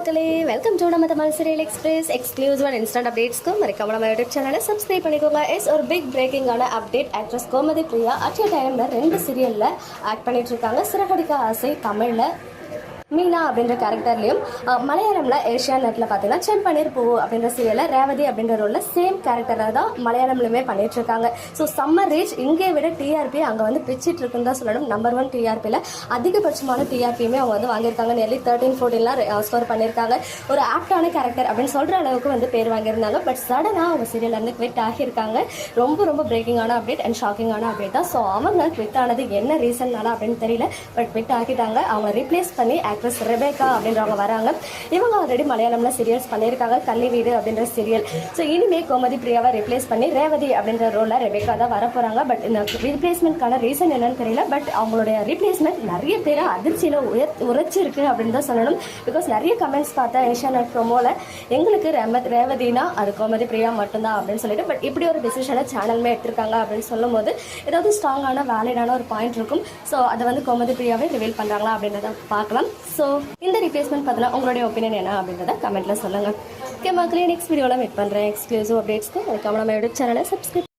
மக்களே welcome to நம்ம Tamil serial express exclusive instant அப்டேட்ஸ்க்கும் மறக்காம நம்ம யூடியூப் சேனலை சப்ஸ்கிரைப் பண்ணிக்கோங்க. எஸ் ஒரு big பிரேக்கிங்கான update actress Gomathi Priya at டைமில் ரெண்டு சீரியலில் ஆக்ட் பண்ணிட்டு இருக்காங்க. சிறகடிக்க ஆசை தமிழில். மீனா அப்படின்ற கேரக்டர்லையும் மலையாளம்ல ஏஷியா நெட்ல பார்த்தீங்கன்னா செம்பனீர் பூ அப்படின்ற சீரியல்ல ரேவதி அப்படின்ற ரோல்ல சேம் கேரக்டராக தான் மலையாளம்லயுமே பண்ணிட்டு இருக்காங்க. ஸோ சம்மர் ரீச் இங்கே விட டிஆர்பி அங்கே வந்து பிச்சிட்டு இருக்குன்னு தான் சொல்லணும். நம்பர் ஒன் டிஆர்பியில் அதிகபட்சமான டிஆர்பியுமே அவங்க வந்து வாங்கியிருக்காங்க. நியர்லி தேர்ட்டின் ஃபோர்டீன்லாம் ஸ்கோர் பண்ணியிருக்காங்க. ஒரு ஆப்டான கேரக்டர் அப்படின்னு சொல்ற அளவுக்கு வந்து பேர் வாங்கியிருந்தாங்க. பட் சடனாக அவங்க சீரியல் வந்து குவிட் ஆகியிருக்காங்க. ரொம்ப ரொம்ப பிரேக்கிங்கான அப்டேட் அண்ட் ஷாக்கிங்கான அப்டேட் தான். ஸோ அவங்க குவிட் ஆனது என்ன ரீசன்னால அப்படின்னு தெரியல. பட் குவிட் ஆகிட்டாங்க. அவங்க ரீப்ளேஸ் பண்ணி ஆக்ட்ரஸ் ரெபேக்கா அப்படின்றவங்க வராங்க. இவங்க ஆல்ரெடி மலையாளம்ல சீரியல்ஸ் பண்ணியிருக்காங்க. கள்ளி வீடு அப்படின்ற சீரியல் ஸோ இனிமே கோமதி பிரியாவை ரிப்ளேஸ் பண்ணி ரேவதி அப்படின்ற ரோல்ல ரெபேக்கா தான் வர போறாங்க பட் இந்த ரீப்ளேஸ்மெண்ட்கான ரீசன் என்னன்னு தெரியல. பட் அவங்களுடைய ரீப்ளேஸ்மெண்ட் நிறைய பேரை அதிர்ச்சியில உயர் உரைச்சிருக்கு அப்படின்னு தான் சொல்லணும். பிகாஸ் நிறைய கமெண்ட்ஸ் பார்த்தா ஏஷியா நெட் ப்ரோமோல எங்களுக்கு ரெம ரேவதினா அது கோமதி பிரியா மட்டும்தான் அப்படின்னு சொல்லிட்டு. பட் இப்படி ஒரு டிசிஷனை சேனலுமே எடுத்திருக்காங்க அப்படின்னு சொல்லும் போது ஏதாவது ஸ்ட்ராங்கான வேலிடான ஒரு பாயிண்ட் இருக்கும். ஸோ அதை வந்து கோமதி பிரியாவே ரிவீல் பண்ணுறாங்களா அப்படின்றத பார்க்கலாம். ஸோ இந்த ரீப்ளேஸ்மெண்ட் பார்த்தீங்கன்னா உங்களுடைய ஒப்பீனியன் என்ன அப்படின்றத கமெண்ட்ல சொல்லுங்க. ஓகே மக்களே நெக்ஸ்ட் வீடியோவில் மீட் பண்ணுறேன் எக்ஸ்க்ளூசிவ் அப்டேட்ஸ்க்கு அதுக்கு நம்ம யூடியூப் சேனலை சப்ஸ்கிரைப்